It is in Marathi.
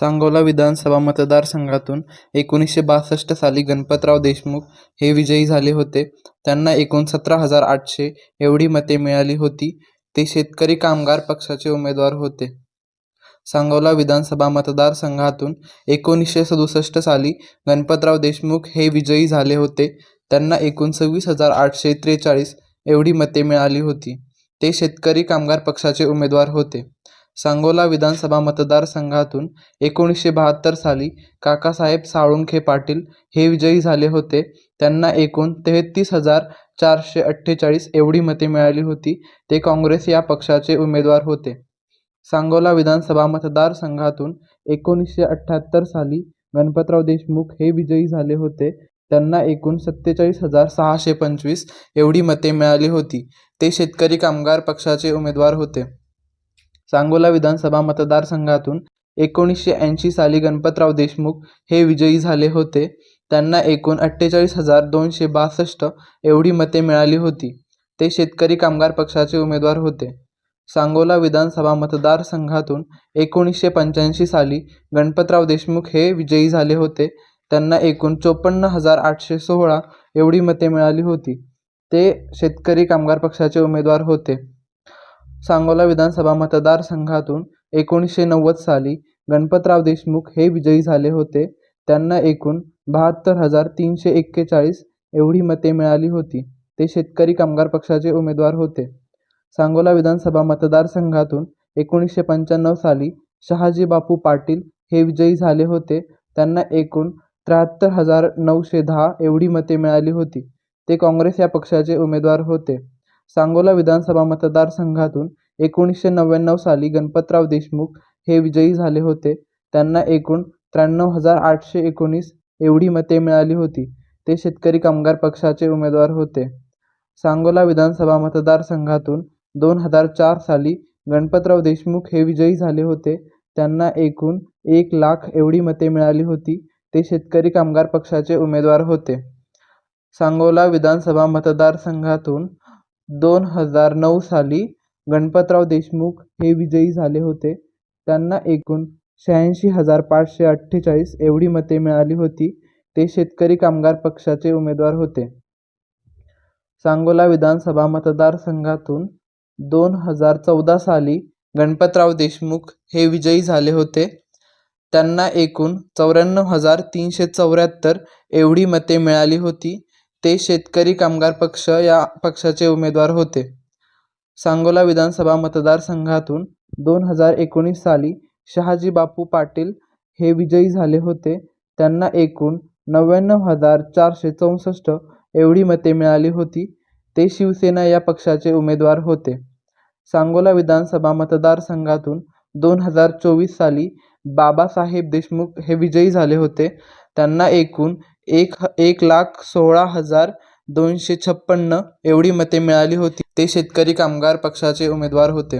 सांगोला विधानसभा मतदारसंघातून एकोणीसशे बासष्ट साली गणपतराव देशमुख हे विजयी झाले होते. त्यांना एकूण सतरा हजार आठशे एवढी मते मिळाली होती. ते शेतकरी कामगार पक्षाचे उमेदवार होते. सांगोला विधानसभा मतदारसंघातून एकोणीसशे सदुसष्ट साली गणपतराव देशमुख हे विजयी झाले होते. त्यांना एकूण सव्वीस हजार आठशे त्रेचाळीस एवढी मते मिळाली होती. ते शेतकरी कामगार पक्षाचे उमेदवार होते. सांगोला विधानसभा मतदारसंघातून एकोणीसशे बहात्तर साली काकासाहेब साळुंखे पाटील हे विजयी झाले होते. त्यांना एकूण तेहतीस हजार चारशे अठ्ठेचाळीस एवढी मते मिळाली होती. ते काँग्रेस या पक्षाचे उमेदवार होते. सांगोला विधानसभा मतदारसंघातून एकोणीसशे अठ्ठ्याहत्तर साली गणपतराव देशमुख हे विजयी झाले होते. त्यांना एकूण सत्तेचाळीस हजार सहाशे पंचवीस एवढी मते मिळाली होती. ते शेतकरी कामगार पक्षाचे उमेदवार होते. सांगोला विधानसभा मतदारसंघातून एकोणीसशे ऐंशी साली गणपतराव देशमुख हे विजयी झाले होते. त्यांना एकूण अठ्ठेचाळीस हजार दोनशे बासष्ट एवढी मते मिळाली होती. ते शेतकरी कामगार पक्षाचे उमेदवार होते. सांगोला विधानसभा मतदारसंघातून एकोणीसशे पंच्याऐंशी साली गणपतराव देशमुख हे विजयी झाले होते. त्यांना एकूण चोपन्न हजार आठशे सोळा एवढी मते मिळाली होती. ते शेतकरी कामगार पक्षाचे उमेदवार होते. सांगोला विधानसभा मतदारसंघातून एकोणीसशे नव्वद साली गणपतराव देशमुख हे विजयी झाले होते. त्यांना एकूण बहात्तर हजार तीनशे एक्केचाळीस एवढी मते मिळाली होती. ते शेतकरी कामगार पक्षाचे उमेदवार होते. सांगोला विधानसभा मतदारसंघातून एकोणीसशे पंच्याण्णव साली शहाजी बापू पाटील हे विजयी झाले होते. त्यांना एकूण त्र्याहत्तर हजार नऊशे दहा एवढी मते मिळाली होती. ते काँग्रेस या पक्षाचे उमेदवार होते. सांगोला विधानसभा मतदारसंघातून एकोणीसशे नव्याण्णव साली गणपतराव देशमुख हे विजयी झाले होते. त्यांना एकूण त्र्याण्णव हजार आठशे एकोणीस एवढी मते मिळाली होती. ते शेतकरी कामगार पक्षाचे उमेदवार होते. सांगोला विधानसभा मतदारसंघातून दोन हजार चार साली गणपतराव देशमुख हे विजयी झाले होते. त्यांना एकूण एक लाख एवढी मते मिळाली होती. ते शेतकरी कामगार पक्षाचे उमेदवार होते. सांगोला विधानसभा मतदारसंघातून दोन हजार नऊ साली गणपतराव देशमुख हे विजयी झाले होते. त्यांना एकूण शहाऐंशी हजार पाचशे अठ्ठेचाळीस एवढी मते मिळाली होती. ते शेतकरी कामगार पक्षाचे उमेदवार होते. सांगोला विधानसभा मतदारसंघातून दोन हजार चौदा साली गणपतराव देशमुख हे विजयी झाले होते. त्यांना एकूण चौऱ्याण्णव हजार तीनशे चौऱ्याहत्तर एवढी मते मिळाली होती. ते शेतकरी कामगार पक्ष या पक्षाचे उमेदवार होते. सांगोला विधानसभा मतदारसंघातून दोन हजार एकोणीस साली शहाजी बापू पाटील हे विजयी झाले होते. त्यांना एकूण नव्याण्णव हजार चारशे चौसष्ट एवढी मते मिळाली होती. ते शिवसेना या पक्षाचे उमेदवार होते. सांगोला विधानसभा मतदारसंघातून दोन हजार चोवीस साली बाबासाहेब देशमुख हे विजयी झाले होते. त्यांना एकूण एक एक लाख सोळा हजार दोनशे छप्पन्न एवढी मते मिळाली होती. ते शेतकरी कामगार पक्षाचे उमेदवार होते.